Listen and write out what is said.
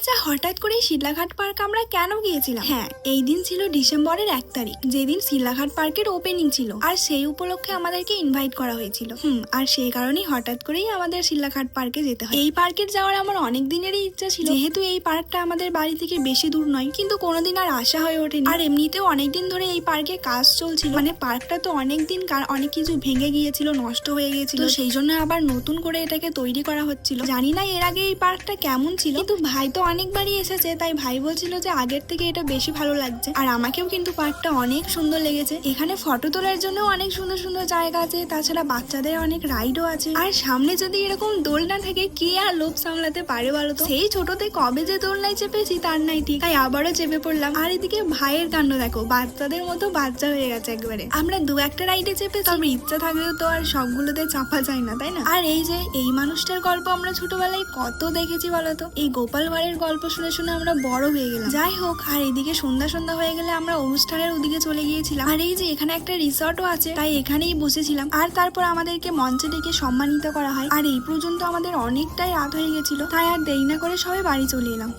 আচ্ছা হঠাৎ করে শিলাঘাট পার্ক আমরা কেন গিয়েছিলাম? হ্যাঁ এই দিন ছিল ডিসেম্বরের এক তারিখ যেদিন শিলাঘাট পার্কের ওপেনিং ছিল। আর সেই উপলক্ষে আমাদেরকে ইনভাইট করা হয়েছিল। হুম আর সেই কারণেই হঠাৎ করেই আমাদের শিলাঘাট পার্কে যেতে হয়। এই পার্কে যাওয়ার আমার অনেক দিনেরই ইচ্ছা ছিল। যেহেতু এই পার্কটা আমাদের বাড়ি থেকে বেশি দূর নয় কিন্তু কোনোদিন আর আশা হয়ে ওঠেনি। আর এমনিতেও অনেকদিন ধরে এই পার্কে কাজ চলছিল। মানে পার্কটা তো অনেক দিন অনেক কিছু ভেঙে গিয়েছিল নষ্ট হয়ে গিয়েছিল। সেই জন্য আবার নতুন করে এটাকে তৈরি করা হচ্ছিল। জানি না এর আগে এই পার্কটা কেমন ছিল কিন্তু ভাই তো অনেকবারই এসেছে, তাই ভাই বলছিল যে আগের থেকে এটা বেশি ভালো লাগছে। আর আমাকেও কিন্তু পার্কটা অনেক সুন্দর লেগেছে। এখানে ফটো তোলার জন্য অনেক সুন্দর সুন্দর জায়গা আছে, তাছাড়া বাচ্চাদের অনেক রাইডও আছে। আর সামনে যদি এরকম দোলনা থাকে, কে আর লোভ সামলাতে পারে বলো তো? সেই ছোটতে কবে যে দোলনায় চেপেছি, তার নাই ঠিক। তাই আবারও চেপে পড়লাম। আর এদিকে ভাইয়ের কাণ্ড দেখো, বাচ্চাদের মতো বাচ্চা হয়ে গেছে একবারে। আমরা দু একটা রাইডে চেপে তবে ইচ্ছা থাকলেও তো আর সবগুলোতে চাপা যায় না, তাই না? আর এই যে, এই মানুষটার গল্প আমরা ছোটবেলায় কত দেখেছি বলতো এই গোপাল ভাঁড়ের গল্প শুনে শুনে আমরা বড় হয়ে গেলাম। যাই হোক, আর এদিকে সন্ধ্যা সন্ধ্যা হয়ে গেলে আমরা অনুষ্ঠানের ওদিকে চলে গিয়েছিলাম। আর এই যে এখানে একটা রিসর্টও আছে, তাই এখানেই বসেছিলাম। আর তারপর আমাদেরকে মঞ্চে ডেকে সম্মানিত করা হয়। আর এই পর্যন্ত আমাদের অনেকটাই রাত হয়ে গেছিল, তাই আর দেরি না করে সবাই বাড়ি চলে এলাম।